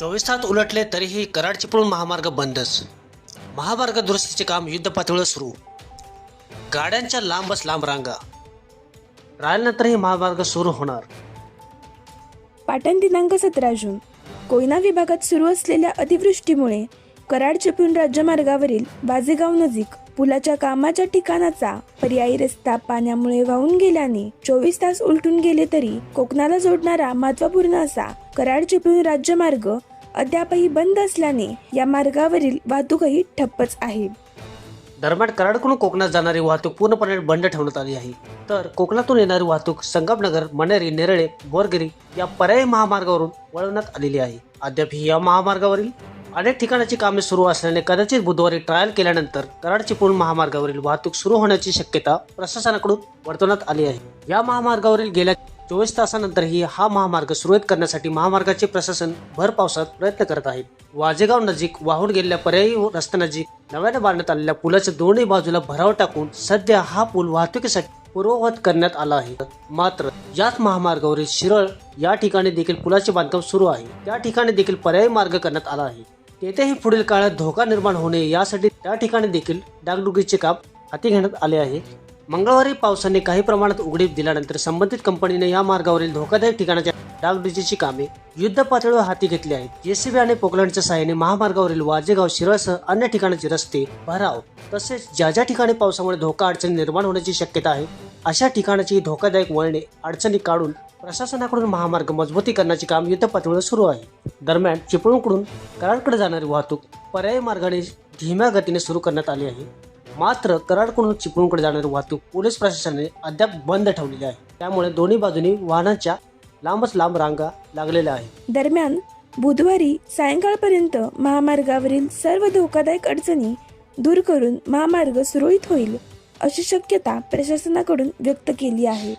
चोवीस तास उलटले तरीही कराड चिपळूण महामार्ग बंदच. महामार्ग दुरुस्तीचे काम युद्धपातळीवर सुरू. गाड्यांच्या लांबच लांब रांगा. राहिल्यानंतरही महामार्ग सुरू होणार. पाटण दिनांक सतरा जून. कोयना विभागात सुरू असलेल्या अतिवृष्टीमुळे कराड चिपळूण राज्यमार्गावरील बाजेगाव नजीक पुलाच्या कामाच्या ठिकाणाचा पर्यायी रस्ता पाण्यामुळे वाहून गेल्याने चोवीस तास उलटून गेले तरी कोकणाला जोडणारा महत्त्वपूर्ण असा कराड चिपळूण राज्यमार्ग अद्यापही बंद असल्याने या मार्गावरील वाहतूकही ठप्पच आहे. दरम्यान कराडकडून कोकणात जाणारी वाहतूक पूर्णपणे बंद ठेवण्यात आली आहे. तर कोकणातून येणारी वाहतूक संगमनगर मनेरी नेरळे बोरगिरी या पर्यायी महामार्गावरून वळवण्यात आलेली आहे. अद्यापही या महामार्गावरील अनेक ठिकाणाची कामे सुरू असल्याने कदाचित बुधवारी ट्रायल केल्यानंतर कराड चिपळूण महामार्गावरील वाहतूक सुरू होण्याची शक्यता प्रशासनाकडून वर्तवण्यात आली आहे. या महामार्गावरील गेल्या चोवीस तासानंतरही हा महामार्ग सुरळीत करण्यासाठी महामार्गाचे प्रशासन भर पावसात प्रयत्न करत आहे. वाजेगाव नजीक वाहून गेलेल्या पर्यायी रस्त्यानजीक नव्याने बांधण्यात आलेल्या पुलाच्या दोन्ही बाजूला भराव टाकून सध्या हा पूल वाहतुकीसाठी पूर्ववत करण्यात आला आहे. मात्र याच महामार्गावरील शिरळ या ठिकाणी देखील पुलाचे बांधकाम सुरू आहे. त्या ठिकाणी देखील पर्यायी मार्ग करण्यात आला आहे. तेथेही पुढील काळात धोका निर्माण होणे यासाठी त्या ठिकाणी देखील डागडुगीचे काम हाती घेण्यात आले आहे. मंगळवारी पावसाने काही प्रमाणात उघडीप दिल्यानंतर संबंधित कंपनीने या मार्गावरील धोकादायक ठिकाणाच्या डागडुजीची कामे युद्ध पातळीवर हाती घेतली आहेत. जेसीबी आणि पोकलंडच्या सहाय्याने महामार्गावरील वाजेगाव शिरळसह अन्य ठिकाणाचे रस्ते भराव. तसेच ज्या ज्या ठिकाणी पावसामुळे धोका अडचणी निर्माण होण्याची शक्यता आहे अशा ठिकाणाची धोकादायक वळणे अडचणी काढून प्रशासनाकडून महामार्ग मजबूतीकरणाचे काम युद्ध पातळीवर सुरू आहे. दरम्यान चिपळूणकडून कराडकडे जाणारी वाहतूक पर्यायी मार्गाने धीम्या गतीने सुरू करण्यात आली आहे. मात्र कराडकडून चिपळूणकडे जाणारी वाहतूक पोलीस प्रशासनाने अद्याप बंद ठेवलेली आहे. त्यामुळे दोन्ही बाजूनी वाहनांच्या लांबच लांब रांगा लागलेल्या आहेत. दरम्यान बुधवारी सायंकाळपर्यंत महामार्गावरील सर्व धोकादायक अडचणी दूर करून महामार्ग सुरळीत होईल अशी शक्यता प्रशासनाकडून व्यक्त केली आहे.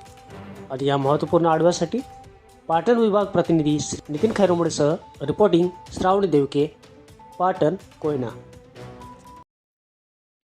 आणि या महत्त्वपूर्ण आढाव्यासाठी पाटण विभाग प्रतिनिधी नितीन खैरोमडेसह रिपोर्टिंग श्रावणी देवके पाटण कोयना.